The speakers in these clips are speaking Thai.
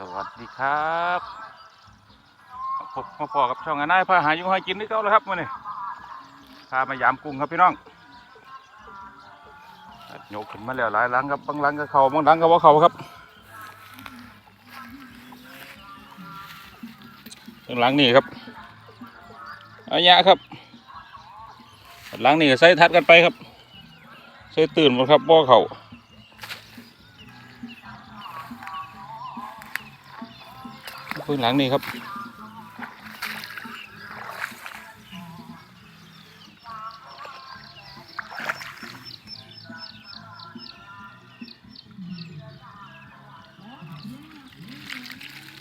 สวัสดีครับพบมาพอกับช่องอนนายพาหายู่ให้กินนี่เก่าแล้วครับมื่อนี้พามายามกุ้งครับพี่น้องโยกขึ้นมาแล้วหลายลังครับบางลังก็เขาบางลังก็ว่าเขาครับบางลังนี่ครับอันยะครับหลังนี่ใส่ทัดกันไปครับใส่ตื่นหมดครับบ่เขาเบื้องหลังนี่ครับ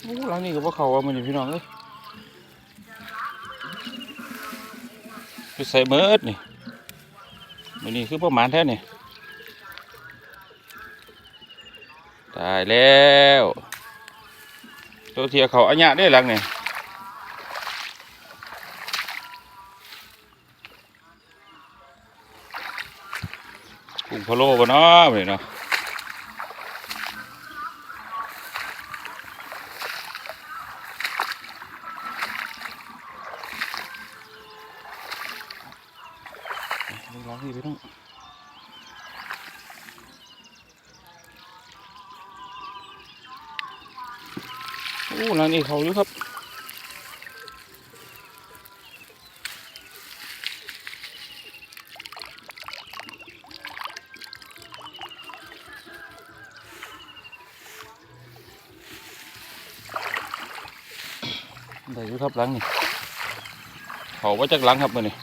โอ้หลังนี่ก็บ่เขาว่ามันนี่พี่น้องเอ้ยไปใส่เมิดนี่มันนี่คือประมาณแท้นี่ตายแล้ว ตัวเทียเขาอัญญะได้หลังเนี่ยกุ้งพะโล้บ่เนาะนี่เนาะลองนี่ไปต้อง อ้หลังนี่เขาอยู่ครับได้อยู่ครับหลังนี่เขาว่าจากหลังครับมือนี่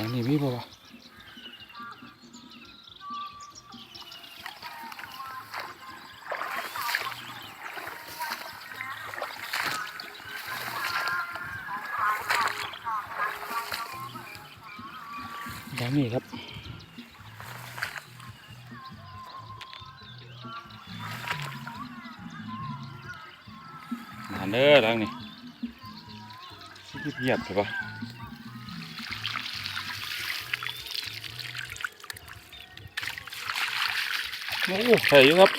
อันนี้มีบ่วะหลังนี้ครับนานเด้อหลังนี้เงียบใช่ปะ โอ้ใส่อยู่ครับ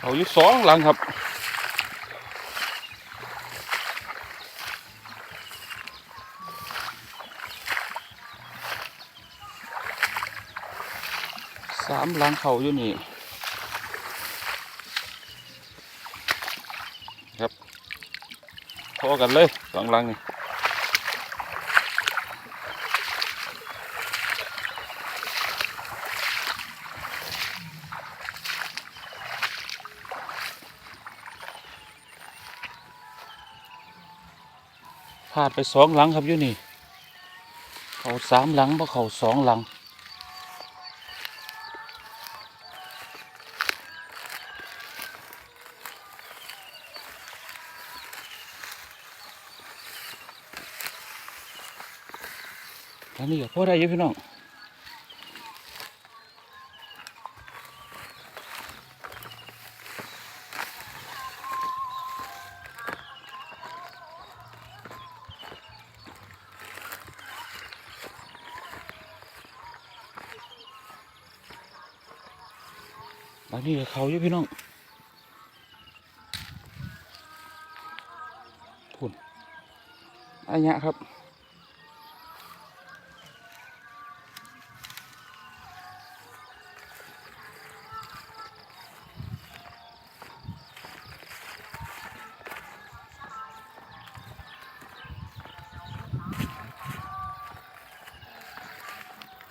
เอาอยู่สองหลังครับสามหลังเขาอยู่นี่ อกันเลยสองหลังนี่พลาดไปสองหลังครับอยู่นี่ เขาสามหลังเพราะเขาสองหลัง อันนี้ก็พอได้ยู่พี่น้องอันนี้ก็เขาอยู่พี่น้องพุ่นอันเนี้ยครับ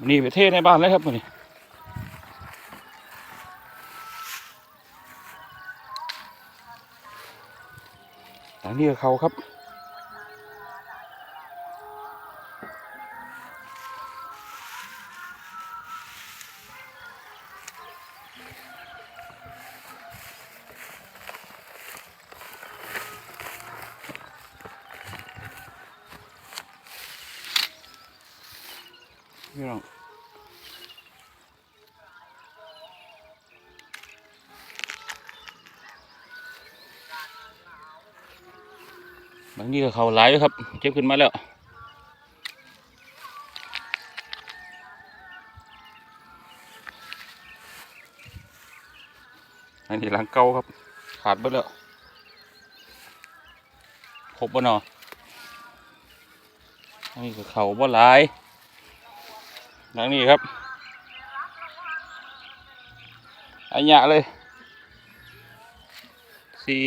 นี่ไปเทศในบ้านแล้วครับมันนี่หลังนี่เขาครับนี่ know างทีก็เขาหลายครับเก็บขึ้นมาแล้วอันนี้หลังเก่าครับ ขาดไปแล้วครบบ่เนาะอันนี้ก็เขาบ่หลายหลังนี้ครับอันยะเลยสี่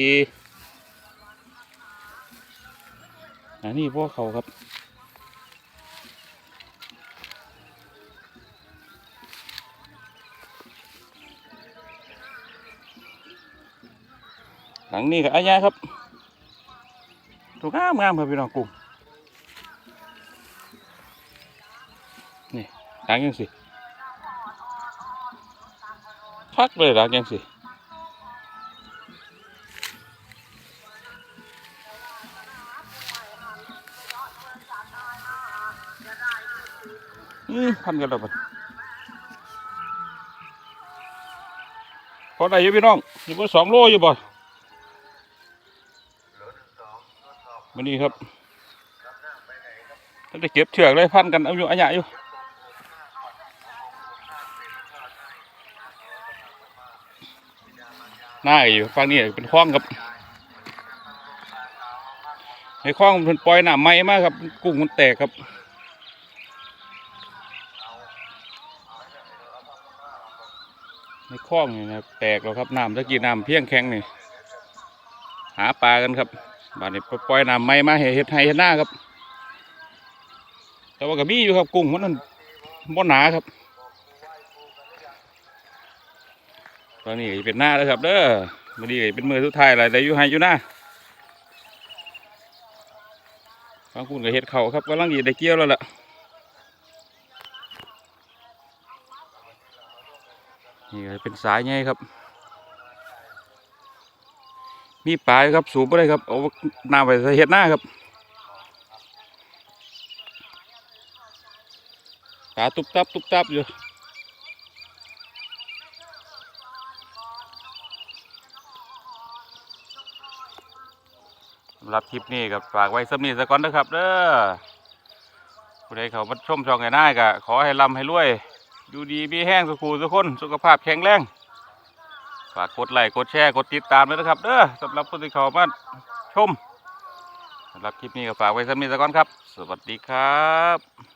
อันนี้พวกเขาครับหลังนี้ก็อันยะครับถูกงามงามครับพี่น้องกลุ่มนี่หลังยังสิพักเลยหลังยังสิ พันกันแล้วบัดพอได้อยู่พี่น้องอยู่บนสองโลอยู่บ่วันนี้ครับถ้าได้เก็บเชือกเลยพันกันเอาอยู่อันใหญ่อยู่หน้าอยู่ฟังนี่เป็นคลองครับในคลองมันเป็นปล่อยหน้ำไหม้มากครับ กุ้งมันแตกครับ ในคลองนี่นะแตกแล้วครับน้ำตะกี้น้ำเพียงแข็งนี่ หาปลากันครับบ้าดนี้ปล่อยน้ำไม่มาให้เฮ็ดให้เฮ็ดหน้าครับ แต่ว่าก็มีอยู่ครับกุ้งมันนั่นบ่หนาครับ ตอนนี้เป็นหน้าแล้วครับเด้อมื้อนี้ก็เป็นมือสุดท้ายแล้วแต่อยู่ให้อยู่หน้าฟังคุณก็เฮ็ดเขาครับกำลังดีได้เกี่ยวแล้วล่ะ นี่เป็นสายไงครับ มีปลาครับสูบไปเลยครับเอาน้ำไปใส่เห็ดหน้าครับปลาตุบตับตุบตับอยู่สำหรับคลิปนี้กับฝากไว้สำนีสกก่อนนะครับเด้อผู้ใดเขามาชมช่องไห้หน้าก็ขอให้ร่ำให้รวย อยู่ดีมีแห้งสุขูสุขคนสุขภาพแข็งแรง ฝากกดไลค์กดแชร์กดติดตามด้วยนะครับเด้อสำหรับผู้ที่เข้ามาชมสำหรับคลิปนี้ก็ฝากไว้สักนี้สักก่อนครับ สวัสดีครับ